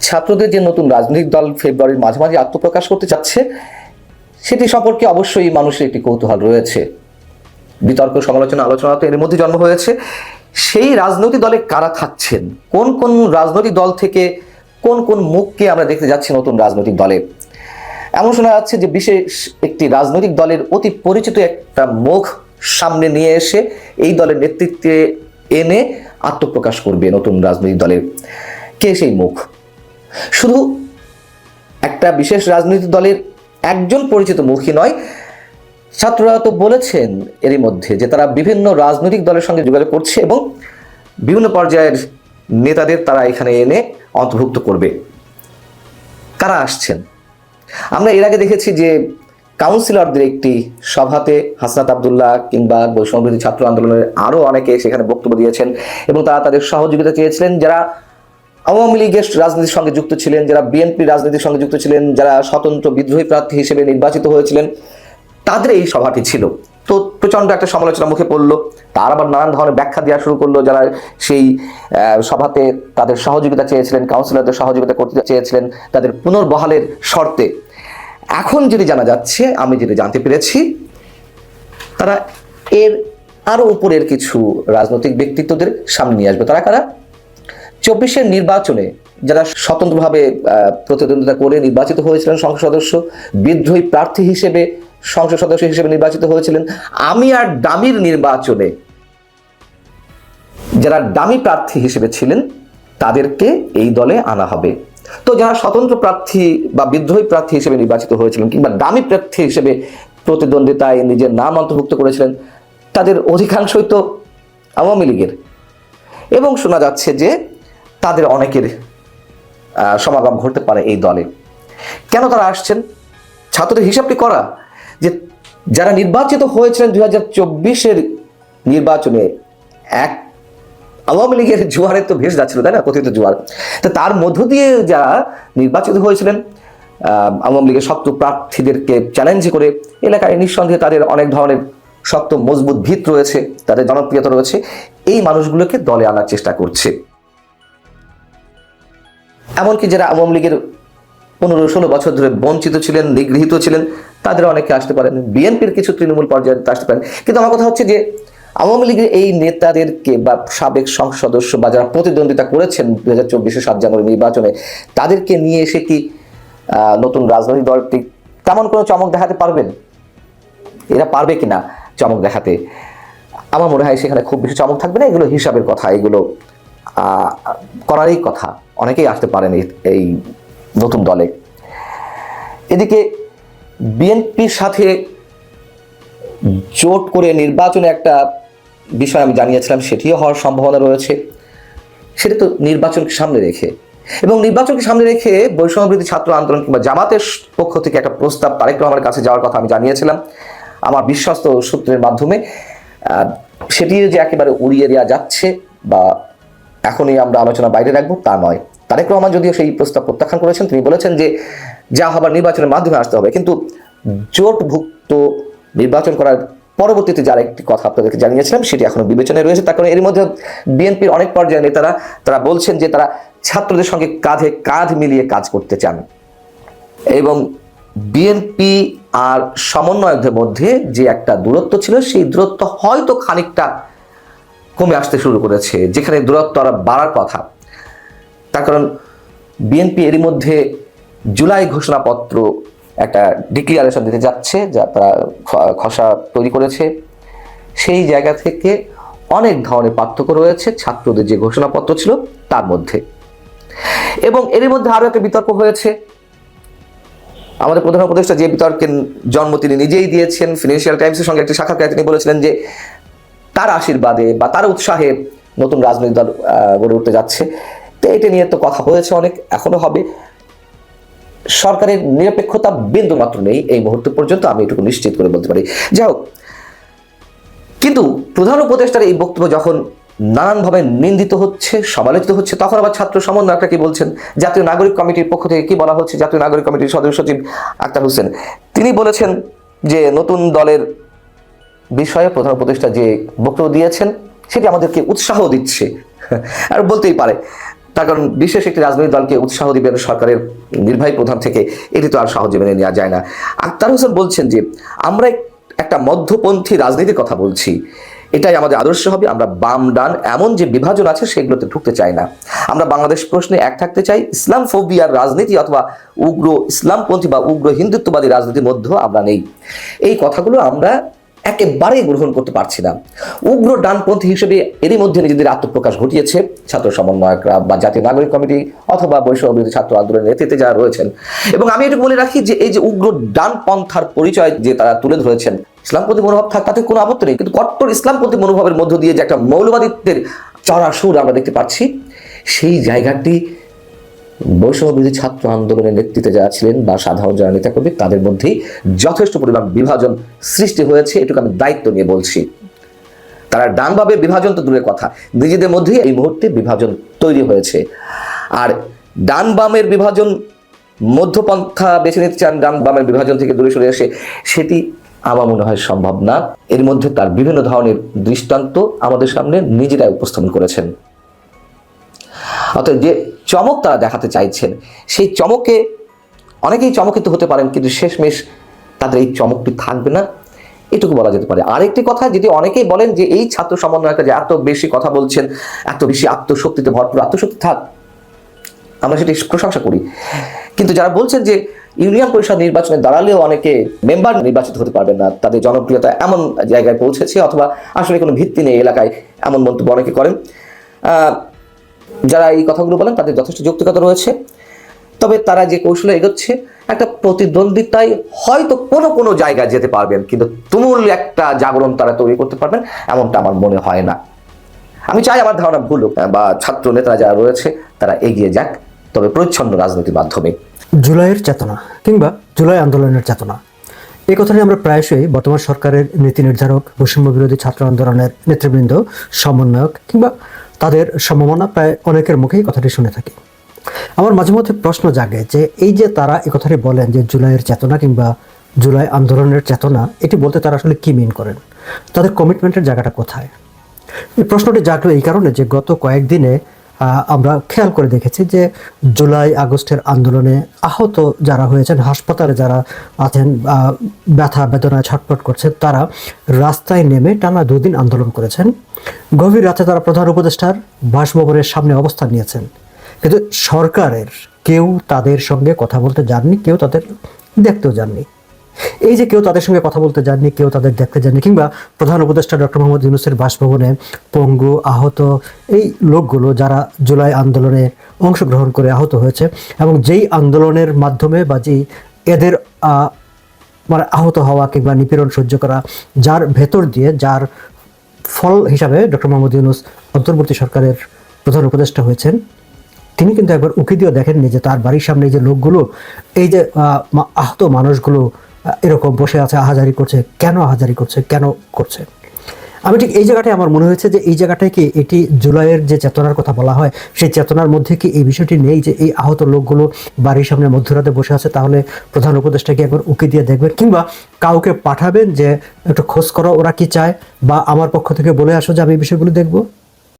ছাত্রদের যে নতুন রাজনৈতিক দল ফেব্রুয়ারির মাঝামাঝি আত্মপ্রকাশ করতে চাচ্ছে সেটি সম্পর্কে অবশ্যই মানুষের একটি কৌতূহল রয়েছে। বিতর্ক, সমালোচনা, আলোচনা তো এর মধ্যে জন্ম হয়েছে। সেই রাজনৈতিক দলে কারা থাকছেন? কোন কোন রাজনৈতিক দল থেকে কোন কোন মুখকে আমরা দেখতে যাচ্ছি নতুন রাজনৈতিক দলে? এমন শোনা যাচ্ছে যে বিশেষ একটি রাজনৈতিক দলের অতি পরিচিত একটা মুখ সামনে নিয়ে এসে এই দলের নেতৃত্বে এনে আত্মপ্রকাশ করবে নতুন রাজনৈতিক দলের। কে সেই মুখ? শুধু একটা বিশেষ রাজনৈতিক দলের একজন পরিচিত মুখী নয়, ছাত্ররা তো বলেছেন এরই মধ্যে যে তারা বিভিন্ন রাজনৈতিক দলের সঙ্গে যোগাযোগ করছে এবং বিভিন্ন পর্যায়ের নেতাদের তারা এখানে এনে অন্তর্ভুক্ত করবে। কারা আসছেন? আমরা এর আগে দেখেছি যে কাউন্সিলরদের একটি সভাতে হাসনাত আবদুল্লাহ কিংবা বৈষম্যবিরোধী ছাত্র আন্দোলনের আরও অনেকে সেখানে বক্তব্য দিয়েছেন এবং তারা তাদের সহযোগিতা চেয়েছিলেন, যারা আওয়ামী লীগের রাজনীতির সঙ্গে যুক্ত ছিলেন, যারা বিএনপি রাজনীতির সঙ্গে যুক্ত ছিলেন, যারা স্বতন্ত্র বিদ্রোহী প্রার্থী হিসেবে নির্বাচিত হয়েছিলেন, তাদের এই সভাটি ছিল। তো প্রচণ্ড একটা সমালোচনা মুখে পড়ল। তার আবার নানান ধরনের ব্যাখ্যা দেওয়া শুরু করল, যারা সেই সভাতে তাদের সহযোগিতা চেয়েছিলেন কাউন্সিলরদের সহযোগিতা করতে চেয়েছিলেন, তাদের পুনর্বহালের শর্তে। এখন যেটি জানা যাচ্ছে, আমি যেটি জানতে পেরেছি, তারা এর আরও উপরের কিছু রাজনৈতিক ব্যক্তিত্বদের সামনে নিয়ে আসবে। তারা কারা? চব্বিশের নির্বাচনে যারা স্বতন্ত্রভাবে প্রতিদ্বন্দ্বিতা করে নির্বাচিত হয়েছিলেন সংসদ সদস্য, বিদ্রোহী প্রার্থী হিসেবে, সংসদ সদস্য হিসেবে নির্বাচিত হয়েছিলেন। আমি আর ডামির নির্বাচনে যারা ডামি প্রার্থী হিসেবে ছিলেন, তাদেরকে এই দলে আনা হবে। তো যারা স্বতন্ত্র প্রার্থী বা বিদ্রোহী প্রার্থী হিসেবে নির্বাচিত হয়েছিলেন কিংবা ডামি প্রার্থী হিসেবে প্রতিদ্বন্দ্বিতায় নিজের নাম অন্তর্ভুক্ত করেছিলেন, তাদের অধিকাংশই তো আওয়ামী লীগের। এবং শোনা যাচ্ছে যে তাদের অনেকের সমাগম ঘটতে পারে এই দলে। কেন তারা আসছেন? ছাত্রদের হিসাবটি করা যে যারা নির্বাচিত হয়েছিলেন দুই হাজার চব্বিশের নির্বাচনে, এক আওয়ামী লীগের জোয়ারে তো ভেসে যাচ্ছিল, তাই না? কথিত জোয়ার। তো তার মধ্য দিয়ে যারা নির্বাচিত হয়েছিলেন আওয়ামী লীগের শক্ত প্রার্থীদেরকে চ্যালেঞ্জ করে, এলাকায় নিঃসন্দেহে তাদের অনেক ধরনের শক্ত, মজবুত ভিত রয়েছে, তাদের জনপ্রিয়তা রয়েছে, এই মানুষগুলোকে দলে আনার চেষ্টা করছে। এমনকি যারা আওয়ামী লীগের পনেরো ষোলো বছর ধরে বঞ্চিত ছিলেন, নিগৃহীত ছিলেন, তাদের অনেকে আসতে পারেন। বিএনপির কিছু তৃণমূল পর্যায়ে আসতে পারেন। কিন্তু আমার কথা হচ্ছে যে, আওয়ামী লীগের এই নেতাদেরকে বা সাবেক সংসদ সদস্য বা যারা প্রতিদ্বন্দ্বিতা করেছেন দু হাজার চব্বিশে সাত জানুয়ারি নির্বাচনে, তাদেরকে নিয়ে এসে কি নতুন রাজনৈতিক দলটি তেমন কোনো চমক দেখাতে পারবেন? এরা পারবে কিনা চমক দেখাতে? আমার মনে হয় সেখানে খুব বেশি চমক থাকবে না। এগুলো হিসাবের কথা, এগুলো করারই কথা। অনেকেই আসতে পারেন এই- নতুন দলে। এদিকে বিএনপির সাথে জোট করে নির্বাচনে একটা বিষয় আমি জানিয়েছিলাম, সেটিও হওয়ার সম্ভাবনা রয়েছে। সেটা তো নির্বাচনকে সামনে রেখে। এবং নির্বাচনকে সামনে রেখে বৈষম্যবৃদ্ধি ছাত্র আন্দোলন কিংবা জামাতের পক্ষ থেকে একটা প্রস্তাব তারেক রহমানের কাছে যাওয়ার কথা আমি জানিয়েছিলাম। আমার বিশ্বস্ত সূত্রের মাধ্যমে সেটি যে একেবারে উড়িয়ে দেওয়া যাচ্ছে বা এখনই আমরা আলোচনা বাইরে রাখব তা নয়। তারেক রহমান যদিও সেই প্রস্তাব প্রত্যাখ্যান করেছেন, তিনি বলেছেন যে যা হবার নির্বাচনের মাধ্যমে আসতে হবে। কিন্তু জোটভুক্ত নির্বাচন করার পরবর্তীতে যার একটি কথা আপনাদেরকে জানিয়েছিলাম, সেটি এখনও বিবেচনায় রয়েছে। তার কারণে এর মধ্যে বিএনপির অনেক পর্যায়ে নেতারা, তারা বলছেন যে তারা ছাত্রদের সঙ্গে কাঁধে কাঁধ মিলিয়ে কাজ করতে চান। এবং বিএনপি আর সমন্বয়কদের মধ্যে যে একটা দূরত্ব ছিল, সেই দূরত্ব হয়তো খানিকটা কমে আসতে শুরু করেছে, যেখানে দূরত্ব আর বাড়ার কথা। তার কারণ বিএনপি এরই মধ্যে জুলাই ঘোষণাপত্র একটা ডিক্লিয়ারেশন দিতে যাচ্ছে, যা তারা খ- খসড়া তৈরি করেছে। সেই জায়গা থেকে অনেক ধরনের পার্থক্য রয়েছে ছাত্রদের যে ঘোষণাপত্র ছিল তার মধ্যে। এবং এরই মধ্যে আরও একটা বিতর্ক হয়েছে। আমাদের প্রধান উপদেষ্টা যে বিতর্কের জন্ম তিনি নিজেই দিয়েছেন। ফিনান্সিয়াল টাইমসের সঙ্গে একটি সাক্ষাৎকারে তিনি বলেছিলেন যে তার আশীর্বাদে বা তার উৎসাহে নতুন রাজনৈতিক দল গড়ে উঠতে যাচ্ছে। তো এটা নিয়ে তো কথা হয়েছে অনেক, এখনও হবে। সরকারের নিরপেক্ষতা বিন্দু মাত্র নেই এই মুহূর্ত পর্যন্ত, আমি এটুকু নিশ্চিত করে বলতে পারি। যাই হোক, কিন্তু প্রধান উপদেষ্টার এই বক্তব্য যখন নানানভাবে নিন্দিত হচ্ছে, সমালোচিত হচ্ছে, তখন আবার ছাত্র সমন্বয়করা কি বলছেন? জাতীয় নাগরিক কমিটির পক্ষ থেকে কি বলা হচ্ছে? জাতীয় নাগরিক কমিটির সদস্য সচিব আক্তার হোসেন, তিনি বলেছেন যে নতুন দলের বিষয়ে প্রধান উপদেষ্টা যে বক্তব্য দিয়েছেন, সেটি আমাদেরকে উৎসাহ দিচ্ছে। আর বলতেই পারে তার কারণ বিশেষ একটি রাজনৈতিক দলকে উৎসাহ দিবেন সরকারের নির্বাহী প্রধান থেকে এটি তো আর সহজে মেনে নেওয়া যায় না। আক্তার হোসেন বলছেন যে, আমরা একটা মধ্যপন্থী রাজনীতির কথা বলছি। এটাই আমাদের আদর্শ হবে। আমরা বাম ডান এমন যে বিভাজন আছে সেগুলোতে ঢুকতে চাই না। আমরা বাংলাদেশ প্রশ্নে এক থাকতে চাই, ইসলাম ফোবিয়ার রাজনীতি অথবা উগ্র ইসলামপন্থী বা উগ্র হিন্দুত্ববাদী রাজনীতির মধ্যেও আমরা নেই। এই কথাগুলো আমরা একেবারেই গ্রহণ করতে পারছি না। উগ্র ডানপন্থী হিসেবে এরই মধ্যে নিজেদের আত্মপ্রকাশ ঘটিয়েছে। ছাত্র সমন্বয়করা বা জাতীয় নাগরিক কমিটি অথবা বৈষম্য বিরোধী ছাত্র আন্দোলনের নেতৃত্বে যারা রয়েছেন। এবং আমি এটুকু বলে রাখি যে, এই যে উগ্র ডানপন্থার পরিচয় যে তারা তুলে ধরেছেন, ইসলামপন্থী মনোভাব থাক, তাতে কোনো আপত্তি নেই। কিন্তু কট্টর ইসলামপন্থী মনোভাবের মধ্য দিয়ে যে একটা মৌলবাদিত্বের চড়া সুর আমরা দেখতে পাচ্ছি, সেই জায়গাটি বৈষম্য বিরোধী ছাত্র আন্দোলনের নেতৃত্বে যারা ছিলেন বা সাধারণ যারা নেতাকর্মী তাদের মধ্যেই যথেষ্ট পরিমাণ বিভাজন সৃষ্টি হয়েছে। এটুকু আমি দায়িত্ব নিয়ে বলছি। তারা ডানভাবে বিভাজন তো দূরের কথা। নিজেদের মধ্যেই এই মুহূর্তে বিভাজন তৈরি হয়েছে। আর ডান বামের বিভাজন মধ্যপন্থা বেছে নিতে চান, ডান বামের বিভাজন থেকে দূরে সরে এসে, সেটি আমার মনে হয় সম্ভব না। এর মধ্যে তার বিভিন্ন ধরনের দৃষ্টান্ত আমাদের সামনে নিজেরাই উপস্থাপন করেছেন। অর্থাৎ যে চমক তারা দেখাতে চাইছেন। সেই চমকে অনেকেই চমকিত হতে পারেন, কিন্তু শেষমেশ তাদের এই চমকটি থাকবে না। এটুকু বলা যেতে পারে। আরেকটি কথা, যদি অনেকেই বলেন যে এই ছাত্র সমন্বয়করা যে এত বেশি কথা বলছেন, এত বেশি আত্মশক্তিতে ভরপুর, আত্মশক্তি থাক, আমরা সেটি প্রশংসা করি। কিন্তু যারা বলছেন যে ইউনিয়ন পরিষদ নির্বাচনে দাঁড়ালেও অনেকে মেম্বার নির্বাচিত হতে পারবেন না, তাদের জনপ্রিয়তা এমন জায়গায় পৌঁছেছে, অথবা আসলে কোনো ভিত্তি নেই এলাকায়, এমন মন্তব্য অনেকে করেন। যারা এই কথাগুলো বলেন, তাদের যথেষ্ট যৌক্তিকতা রয়েছে। তবে তারা যে কৌশলে এগোচ্ছে, একটা প্রতিদ্বন্দ্বিতায় হয়তো কোনো কোনো জায়গায় যেতে পারবেন, কিন্তু তুমুল একটা জাগরণ তারা তৈরি করতে পারবেন, এমনটা আমার মনে হয় না। আমি চাই আমার ধারণা ভুল বা ছাত্র নেতারা যারা রয়েছে, তারা এগিয়ে যাক, তবে পরিচ্ছন্ন রাজনীতির মাধ্যমে। জুলাইয়ের চেতনা কিংবা জুলাই আন্দোলনের চেতনা। এই কথাটি আমরা প্রায়শই বর্তমান সরকারের নীতি নির্ধারক, বৈষম্য বিরোধী ছাত্র আন্দোলনের নেতৃবৃন্দ, সমন্বয়ক কিংবা তাদের সম্ভাবনা প্রায় অনেকের মুখেই কথাটি শুনে থাকি। আমার মাঝে মধ্যে প্রশ্ন জাগে যে, এই যে তারা এই কথাটি বলেন যে জুলাইয়ের চেতনা কিংবা জুলাই আন্দোলনের চেতনা, এটি বলতে তারা আসলে কী মিন করেন? তাদের কমিটমেন্টের জায়গাটা কোথায়? এই প্রশ্নটি জাগলো এই কারণে যে গত কয়েকদিনে আমরা খেয়াল করে দেখেছি যে জুলাই আগস্টের আন্দোলনে আহত যারা হয়েছেন, হাসপাতালে যারা আছেন ব্যথা বেদনায় ছটফট করছেন তারা রাস্তায় নেমে টানা দুদিন আন্দোলন করেছেন। গভীর রাতে তারা প্রধান উপদেষ্টার বাসভবনের সামনে অবস্থান নিয়েছেন। কিন্তু সরকারের কেউ তাদের সঙ্গে কথা বলতে যাননি, কেউ তাদের দেখতেও যাননি। এই যে কেউ তাদের সঙ্গে কথা বলতে যাননি, কেউ তাদের দেখতে যাননি, কিংবা প্রধান উপদেষ্টা ডক্টর মোহাম্মদ ইউনুসের বাসভবনে পঙ্গু আহত, এই লোকগুলো যারা জুলাই আন্দোলনে অংশগ্রহণ করে আহত হয়েছে এবং যেই আন্দোলনের মাধ্যমে বা যেই এদের মানে আহত হওয়া কিংবা নিপীড়ন সহ্য করা, যার ভেতর দিয়ে, যার ফল হিসাবে ডক্টর মোহাম্মদ ইউনুস অন্তর্বর্তী সরকারের প্রধান উপদেষ্টা হয়েছেন, তিনি কিন্তু একবার উকি দিয়ে দেখেননি যে তার বাড়ির সামনে যে লোকগুলো, এই যে আহত মানুষগুলো এরকম বসে আছে, আহাজারি করছে। কেন আহাজারি করছে? কেন করছে? আমি ঠিক এই জায়গাটায় আমার মনে হয়েছে যে এই জায়গাটায় কি এটি জুলাইয়ের যে চেতনার কথা বলা হয়, সেই চেতনার মধ্যে কি এই বিষয়টি নেই যে এই আহত লোকগুলো বাড়ির সামনে মধ্যরাতে বসে আছে? তাহলে প্রধান উপদেষ্টা কি একবার উকি দিয়ে দেখবেন, কিংবা কাউকে পাঠাবেন যে একটু খোঁজ করো, ওরা কি চায়? বা আমার পক্ষ থেকে বলে আসো যে আমি এই বিষয়গুলো দেখব।